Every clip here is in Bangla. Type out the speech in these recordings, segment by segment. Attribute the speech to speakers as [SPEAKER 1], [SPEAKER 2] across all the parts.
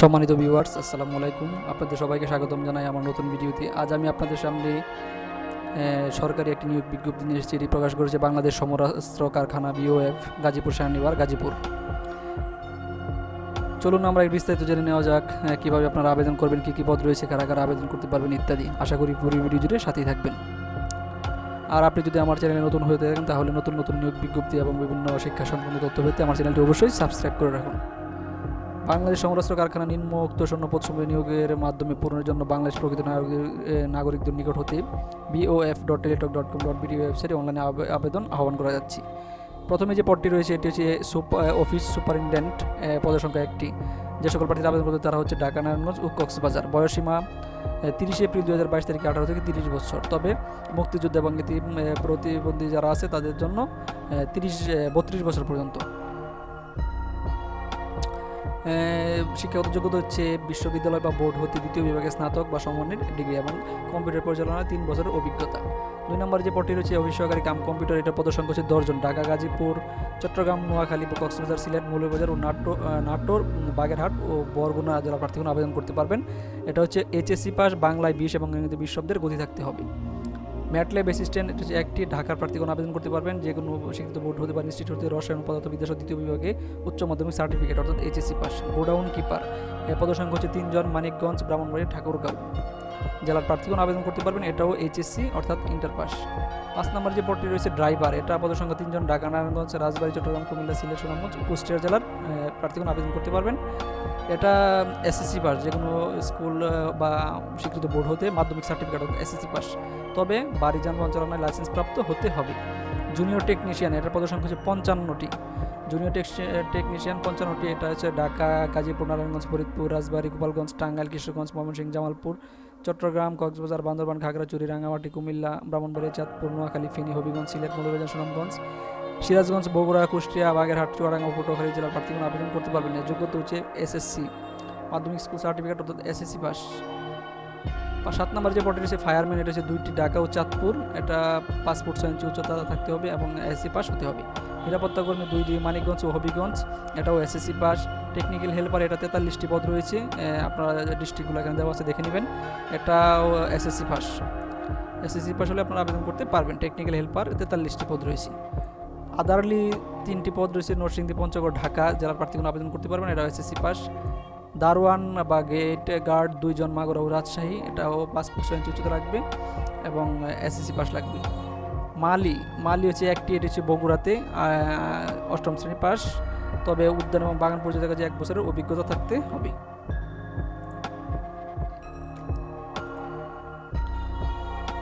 [SPEAKER 1] সম্মানিত ভিউয়ার্স আসসালামু আলাইকুম। আপনাদের সবাইকে স্বাগতম জানাই আমার নতুন ভিডিওতে। আজ আমি আপনাদের সামনে সরকারি একটি নিয়োগ বিজ্ঞপ্তি নিয়ে এসেছি। এটি প্রকাশ করেছে বাংলাদেশ সমরাস্ত্র কারখানা বিওএফ গাজীপুর, শাহনিবার, গাজীপুর। চলুন আমরা এই বিস্তারিত জেনে নেওয়া যাক কীভাবে আপনারা আবেদন করবেন, কী কী পদ রয়েছে, কারা কারা আবেদন করতে পারবেন, ইত্যাদি। আশা করি পুরো ভিডিও জুড়ে সাথেই থাকবেন। আর আপনি যদি আমার চ্যানেলে নতুন হয়ে থাকেন, তাহলে নতুন নতুন নিয়োগ বিজ্ঞপ্তি এবং বিভিন্ন শিক্ষা সংক্রান্ত তথ্য পেতে আমার চ্যানেলটি অবশ্যই সাবস্ক্রাইব করে রাখুন। বাংলাদেশ সমরাস্ত্র কারখানা নিম্নোক্ত স্বর্ণপদসমূহ নিয়োগের মাধ্যমে পূরণের জন্য বাংলাদেশ প্রকৃত নাগরিকদের নিকট হতে BOF dot Teletalk dot com dot BD ওয়েবসাইটে অনলাইনে আবেদন আহ্বান করা যাচ্ছে। প্রথমে যে পদটি রয়েছে, এটি হচ্ছে সুপার অফিস সুপারিনটেন্ডেন্ট পদের সংখ্যা একটি। যে সকল প্রার্থীরা আবেদন করতে তারা হচ্ছে ঢাকা, নারায়ণগঞ্জ ও কক্সবাজার। বয়সীমা তিরিশে এপ্রিল দু হাজার বাইশ তারিখে, আঠারো থেকে তিরিশ বছর। তবে মুক্তিযুদ্ধ এবং প্রতিবন্ধী যারা আছে তাদের জন্য তিরিশ বত্রিশ বছর পর্যন্ত। শিক্ষাগত যোগ্যতা হচ্ছে বিশ্ববিদ্যালয় বা বোর্ড হতে দ্বিতীয় বিভাগে স্নাতক বা সমমানের ডিগ্রি এবং কম্পিউটার পরিচালনায় তিন বছরের অভিজ্ঞতা। দুই নম্বর যে পদটি রয়েছে সহকারী কাম কম্পিউটার এটা পদসংখ্যা হচ্ছে দশজন ঢাকা গাজীপুর চট্টগ্রাম নোয়াখালী কক্সবাজার সিলেট মৌলভীবাজার ও নাটোর আহ, নাটোর বাগেরহাট ও বরগুনা জেলা প্রার্থীগণ আবেদন করতে পারবেন। এটা হচ্ছে এইচএসসি পাস বাংলায় বিশ এবং ইংরেজিতে বিশ শব্দের গতি থাকতে হবে। ম্যাটল্যাব অ্যাসিস্ট্যান্ট একটি ঢাকার প্রার্থীগণ আবেদন করতে পারবেন, যে কোনো শিক্ষিত বোর্ড হতে পারে ইনস্টিটিউট হতে রসায়ন পদার্থবিদ্যা বিদেশ দ্বিতীয় বিভাগে উচ্চ মাধ্যমিক সার্টিফিকেট অর্থাৎ এইচএসসি পাস গোডাউন কিপার। পদসংখ্যা হচ্ছে তিনজন, মানিকগঞ্জ ব্রাহ্মণবাড়ি ঠাকুরগাঁও। জেলার প্রার্থীগণ আবেদন করতে পারবেন, এটাও এইচএসসি অর্থাৎ ইন্টার পাস পাঁচ নম্বর যে পদটি রয়েছে ড্রাইভার এটা পদসংখ্যা তিনজন, ঢাকা, নারায়ণগঞ্জ, রাজবাড়ী, চট্টগ্রাম, কুমিল্লা, সিলেট, সুনামগঞ্জ, কুষ্টিয়া জেলার প্রার্থীগণ আবেদন করতে পারবেন। এটা এসএসসি পাস যে কোনো স্কুল বা স্বীকৃত বোর্ড হতে মাধ্যমিক সার্টিফিকেট অর্থাৎ এসএসসি পাস তবে বাড়ি যানবাহন চালানোর লাইসেন্স প্রাপ্ত হতে হবে। জুনিয়র টেকনিশিয়ান এটার পদসংখ্যা হচ্ছে পঞ্চান্নটি। জুনিয়র টেকনিশিয়ান পঞ্চান্নটি, এটা হচ্ছে ঢাকা, গাজীপুর, নারায়ণগঞ্জ, ফরিদপুর, রাজবাড়ী, গোপালগঞ্জ, টাঙ্গাইল, কিশোরগঞ্জ, ময়মনসিংহ, জামালপুর, চট্টগ্রাম, কক্সবাজার, বান্দরবান খাগড়াছড়ি রাঙামাটি কুমিল্লা, ব্রাহ্মণবাড়িয়া, চাঁদপুর, নোয়াখালী, ফেনী, হবিগঞ্জ, সিলেট, মৌলভীবাজার, সুনামগঞ্জ, সিরাজগঞ্জ, বগুড়া, কুষ্টিয়া, বাগেরহাট, চুয়াডাঙ্গা পটুয়াখালী জেলার প্রার্থীগণ আবেদন করতে পারবেন। যোগ্যতা হচ্ছে এসএসসি। মাধ্যমিক স্কুল সার্টিফিকেট অর্থাৎ এসএসসি পাস। সাত নম্বর যে পদটি রয়েছে ফায়ারম্যান এটা হচ্ছে দুইটি ঢাকা ও চাঁদপুর। এটা পাসপোর্ট ইঞ্চি উচ্চতা থাকতে হবে এবং এসএসসি পাস হতে হবে। নিরাপত্তা কর্মী দুই মানিকগঞ্জ ও হবিগঞ্জ। এটাও এসএসসি পাস টেকনিক্যাল হেল্পার এটা তেতাল্লিশটি পদ রয়েছে। আপনারা ডিস্ট্রিক্টগুলো এখানে দেওয়া আছে, দেখে নেবেন। এটাও এসএসসি পাস এসএসসি পাস হলে আপনারা আবেদন করতে পারবেন। টেকনিক্যাল হেল্পার তেতাল্লিশটি পদ রয়েছে। আদারলি তিনটি পদ রয়েছে, নরসিংদী, পঞ্চগড়, ঢাকা। জেলার প্রার্থীগুলো আবেদন করতে পারবেন এটা এসএসসি পাস দারোয়ান বা গেট গার্ড দুইজন মাগুরা ও রাজশাহী, এটাও পাঁচ ছয় ইঞ্চি উচ্চতা রাখবে এবং এসএসসি পাস লাগবে। মালি মালি হচ্ছে একটি, এটি হচ্ছে বগুড়াতে অষ্টম শ্রেণি পাস তবে উদ্যান এবং বাগান পরিচর্যার কাজে এক বছরের অভিজ্ঞতা থাকতে হবে।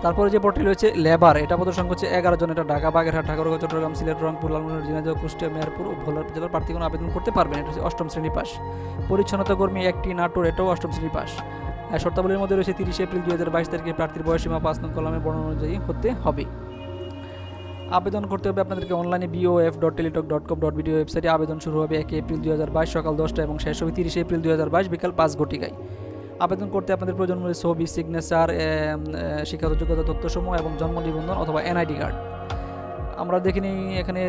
[SPEAKER 1] তারপরে যে পদটি রয়েছে লেবার এটা পদের সংখ্যা হচ্ছে এগারো জন। এটা ঢাকা, বাগেরহাট, ঠাকুরগাঁও, চট্টগ্রাম, সিলেট, রংপুর, লালমনিরহাট ঝিনাইদহ কুষ্টিয়া, মেহেরপুর ও ভোলা জেলার প্রার্থীগণ আবেদন করতে পারবেন। এটা হচ্ছে অষ্টম শ্রেণি পাস। পরিচ্ছন্নতা কর্মী একটি নাটোর, এটাও অষ্টম শ্রেণি পাস। শর্তাবলীর মধ্যে রয়েছে তিরিশে এপ্রিল দু হাজার বাইশ তারিখে প্রার্থীর বয়সীমা পাঁচ নং কলামের বর্ণনা অনুযায়ী হতে হবে। আবেদন করতে হবে আপনাদেরকে অনলাইনে BOF dot Teletalk dot com dot BD ওয়েবসাইটে আবেদন শুরু হবে এক এপ্রিল দু হাজার বাইশ সকাল দশটা এবং শেষ হবে তিরিশে এপ্রিল দু হাজার বাইশ বিকাল পাঁচ ঘটিকায়। আবেদন করতে আপনাদের প্রয়োজন রয়েছে ছবি সিগনেচার শিক্ষাগত যোগ্যতা তথ্যসমূহ এবং জন্ম নিবন্ধন অথবা এনআইডি কার্ড। আমরা দেখে নিই এখানে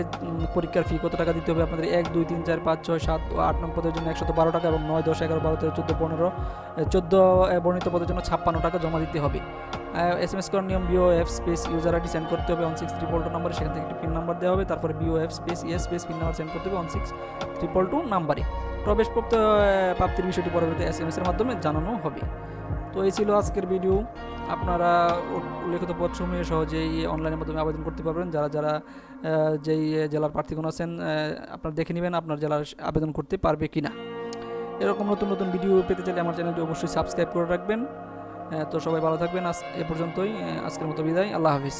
[SPEAKER 1] পরীক্ষার ফি কত টাকা দিতে হবে আপনাদের। এক, দুই, তিন, চার, পাঁচ, ছয়, সাত ও আট নং পদের জন্য একশত বারো টাকা এবং নয়, দশ, এগারো, বারো, তেরো, চোদ্দ, পনেরো চোদ্দ বর্ণিত পদের জন্য ছাপ্পান্ন টাকা জমা দিতে হবে। এস এম এস করার নিয়ম BO F space user ID send করতে হবে ওয়ান সিক্স ট্রিপল টু নাম্বারে সেখান থেকে একটি পিন নাম্বার দেওয়া হবে, তারপরে BO F space ES space PIN number send করতে হবে ওয়ান সিক্স ট্রিপল টু নাম্বারে প্রবেশপ্রাপ্ত প্রাপ্তির বিষয়টি পরবর্তী এস এম এর মাধ্যমে জানানো হবে। তো এই ছিল আজকের ভিডিও আপনারা উল্লেখিত পদসমূহে সহজেই অনলাইনের মাধ্যমে আবেদন করতে পারবেন। যারা যারা যেই জেলার প্রার্থীগণ আছেন আপনারা দেখে নেবেন আপনার জেলার আবেদন করতে পারবে কি না এরকম নতুন নতুন ভিডিও পেতে চাইলে আমার চ্যানেলটি অবশ্যই সাবস্ক্রাইব করে রাখবেন। তো সবাই ভালো থাকবেন। আজ এ পর্যন্তই। আজকের মতো বিদায়। আল্লাহ হাফিজ।